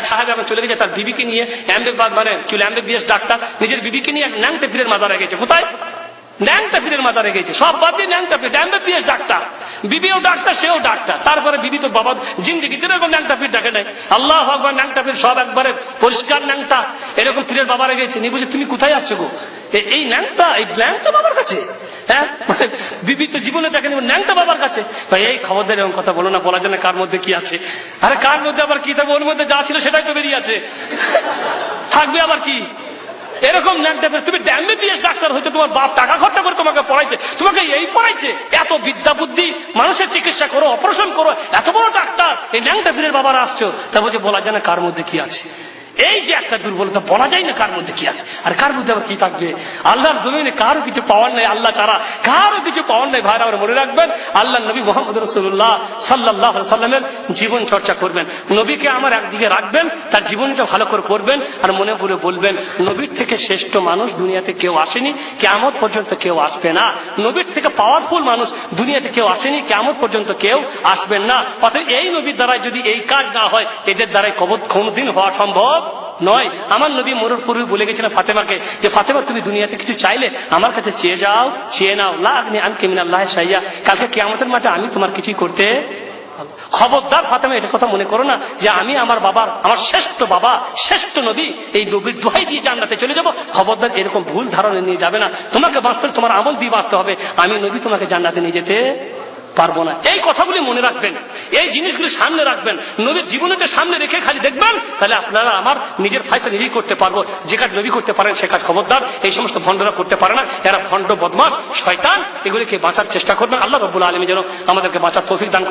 এক সাহেব এখন চলে গেছে, তার বিবিকে নিয়ে, এমবে মানে কি এমবে বিএস ডাক্তার, নিজের বিবিকে নিয়ে এক ন্যাংটে ফিরের মাজারে গেছে। কোথায়? ন্যাংটা পীরের মাজারে গেছে। সব বাদ দিয়ে পীর। ন্যাংটা পীর ডাক্তার। বিবিও ডাক্তার, সেও ডাক্তার। তারপরে বিবি তো বাবা জিন্দিগি দিন এরকম ন্যাংটা পীর দেখে নাই আল্লাহ ভগবান ন্যাংটা পীর সব একবারে পরিষ্কার ন্যাংটা। এরকম পীরের বাবারে গেছে। নিয়ে বলছে, তুমি কোথায় আসছো গো? এই ন্যাংটা, এই ব্ল্যাংটা বাবার কাছে। হ্যাঁ? বিবি তো জীবনে দেখেনি ন্যাংটা বাবার কাছে। ভাই, এই খবরদার এরকম কথা বলো না, বলা যায় না কার মধ্যে কি আছে। আরে কার মধ্যে আবার কি থাকবে? ওর মধ্যে যা ছিল সেটাই তো বেরিয়ে আছে। থাকবে আবার কি? এরকম ন্যাংটা তুমি ড্যামে বিএস ডাক্তার হইতে তোমার বাপ টাকা খরচা করে তোমাকে পড়াইছে। তোমাকে এই পড়াইছে। এত বিদ্যা বুদ্ধি, মানুষের চিকিৎসা করো অপারেশন করো, এত বড় ডাক্তার। এই ন্যাংটা পীরের বাবার আসছো। তা বলছে, বলা যায় না কার মধ্যে কি আছে। এই যে একটা দূর বলে যায় না কার মধ্যে কি আছে? আর কার মধ্যে আবার কি থাকবে? আল্লাহর জমিনে কারও কিছু পাওয়ার নাই, আল্লাহ ছাড়া কারও কিছু পাওয়ার নাই। ভাইরা মনে রাখবেন আল্লাহ নবী মোহাম্মদ রসুল্লাহ সাল্লাহ সাল্লামের জীবন চর্চা করবেন। নবীকে আমার একদিকে রাখবেন, তার জীবনটা ভালো করে করবেন আর মনে করে বলবেন, নবীর থেকে শ্রেষ্ঠ মানুষ দুনিয়াতে কেউ আসেনি কেমন পর্যন্ত কেউ আসবে না। নবীর থেকে পাওয়ারফুল মানুষ দুনিয়াতে কেউ আসেনি কেমন পর্যন্ত কেউ আসবেন না। অর্থাৎ এই নবীর দ্বারাই যদি এই কাজ না হয়, এদের দ্বারাই কবর কোনদিন হওয়া সম্ভব নয়, আমার নবী মরুর পূর্বে বলে গেছিলেন ফাতেমাকে যে, ফাতেমা, তুমি দুনিয়াতে কিছু চাইলে আমার কাছে চেয়ে যাও, চেয়ে নাও। লাগনি আমি কেমিন আল্লাহ সাইয়া কালকে কেমতের মাঠে আমি তোমার কিছুই করতে খবরদার ফাতেমা, এটা কথা মনে করো না যে, আমি আমার বাবার, আমার শ্রেষ্ঠ বাবা, শ্রেষ্ঠ নবী, এই নবীর দোহাই দিয়ে জান্নাতে চলে যাব। খবরদার এরকম ভুল ধারণা নিয়ে যাবে না। তোমাকে বাঁচতে, তোমার আমল দিয়ে বাঁচতে হবে। আমি নবী তোমাকে জান্নাতে নিয়ে যেতে পারব না। এই কথাগুলি মনে রাখবেন। এই জিনিসগুলি সামনে রাখবেন। নবীর জীবনটা সামনে রেখে খালি দেখবেন, তাহলে আপনারা আমার নিজের ফাইসা নিজেই করতে পারব। যে কাজ নবী করতে পারেন, সে কাজ খবরদার। এই সমস্ত ভণ্ডরা করতে পারে না। এরা ভণ্ড বদমাস শয়তান। এগুলিকে বাঁচার চেষ্টা করবেন। আল্লাহ রবুল আলমী যেন আমাদেরকে বাঁচার তৌফিক দান